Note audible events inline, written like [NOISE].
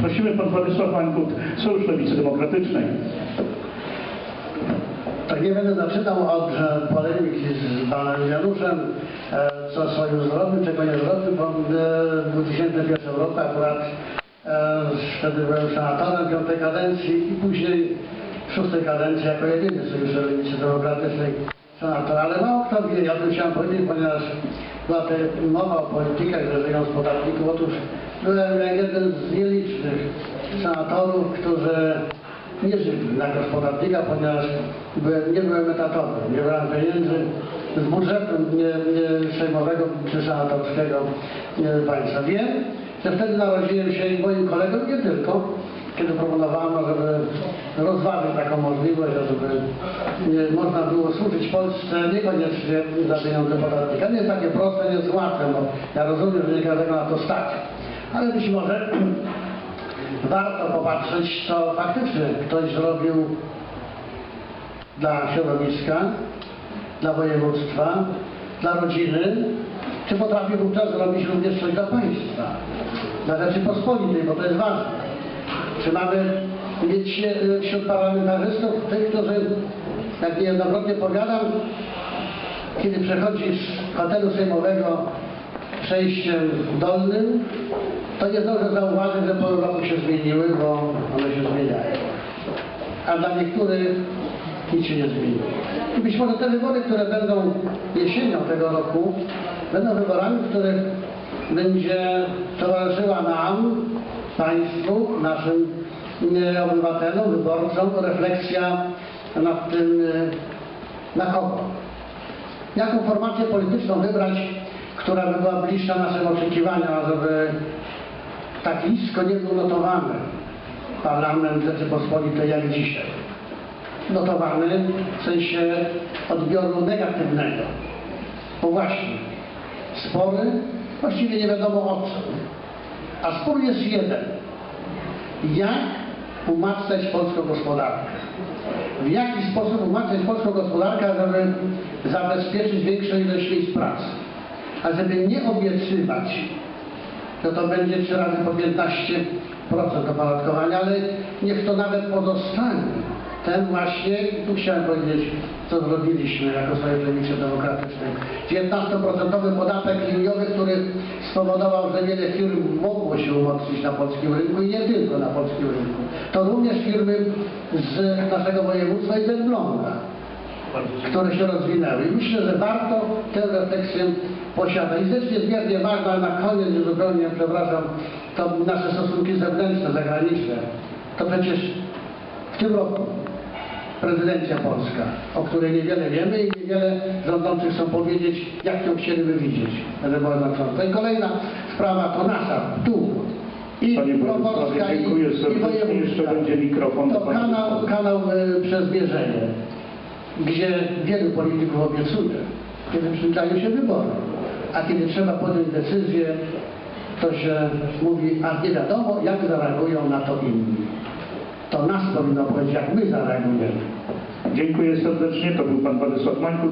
Prosimy pan Władysław Mańkut, Sojusz Lewicy Demokratycznej. Tak nie będę zaczynał od polemiki z panem Januszem, e, co swoim zrobił, czego nie zrobił, bo e, w 2001 roku akurat e, wtedy byłem senatorem piątej kadencji i później szóstej kadencji jako jedyny Sojusz Lewicy Demokratycznej senator. Ale mało kto wie, ja tu chciałem powiedzieć, ponieważ była mowa o politykach, że żyją z podatników. Otóż byłem jeden z nielicznych senatorów, którzy nie żyli na gospodarnika, ponieważ byłem, nie byłem etatowy, nie brałem pieniędzy z budżetu nie, nie sejmowego czy senatorskiego państwa. Wiem, że wtedy narodziłem się i moim kolegom nie tylko, kiedy proponowano, żeby rozważyć taką możliwość, żeby nie, można było służyć Polsce niekoniecznie za pieniądze podatnika. Nie jest takie proste, nie jest łatwe, no, ja rozumiem, że nie każdego na to stać. Ale być może [CLEARS THROAT] warto popatrzeć, co faktycznie ktoś zrobił dla środowiska, dla województwa, dla rodziny, czy potrafi wówczas zrobić również coś dla państwa, dla Rzeczypospolitej, bo to jest ważne. Czy mamy mieć e, wśród parlamentarzystów tych, którzy, jak niejednokrotnie powiadam, kiedy przechodzisz z hotelu sejmowego przejściem dolnym, to nie zdążę zauważyć, że po roku się zmieniły, bo one się zmieniają. A dla niektórych nic się nie zmieni. I być może te wybory, które będą jesienią tego roku, będą wyborami, w których będzie towarzyszyła nam, państwu, naszym obywatelom, wyborcom refleksja nad tym, e, na kogo. Jaką formację polityczną wybrać, która by była bliższa naszym oczekiwaniom, żeby tak nisko nie był notowany parlament Rzeczypospolitej jak dzisiaj. Notowany w sensie odbioru negatywnego. Bo właśnie, spory właściwie nie wiadomo o co. A spór jest jeden. Jak umacniać polską gospodarkę? W jaki sposób umacniać polską gospodarkę, żeby zabezpieczyć większą ilość miejsc pracy? A żeby nie obiecywać to to będzie 3 razy po 15% opodatkowania, ale niech to nawet pozostanie. Ten właśnie, tu chciałem powiedzieć, co zrobiliśmy jako Sojusz Lewicy Demokratycznej. 19% podatek liniowy, który spowodował, że wiele firm mogło się umocnić na polskim rynku i nie tylko na polskim rynku. To również firmy z naszego województwa i z Elbląga które się rozwinęły. I myślę, że warto tę refleksję posiadać. I rzecz niezmiernie ważna, na koniec już zupełnie, przepraszam, to nasze stosunki zewnętrzne, zagraniczne. To przecież w tym roku prezydencja polska, o której niewiele wiemy i niewiele rządzących chcą powiedzieć, jak ją chcieliby widzieć, żeby była znacząca. I kolejna sprawa to nasza, tu. I Panie i, dziękuję i serdecznie. wojewódzka. Jeszcze będzie mikrofon To kanał, kanał y, przez Mierzenie, gdzie wielu polityków obiecuje, kiedy przybliżają się wybory. A kiedy trzeba podjąć decyzję, to się mówi, a nie wiadomo, jak zareagują na to inni. To nas powinno powiedzieć, jak my zareagujemy. Dziękuję serdecznie. To był pan Władysław Mańkut.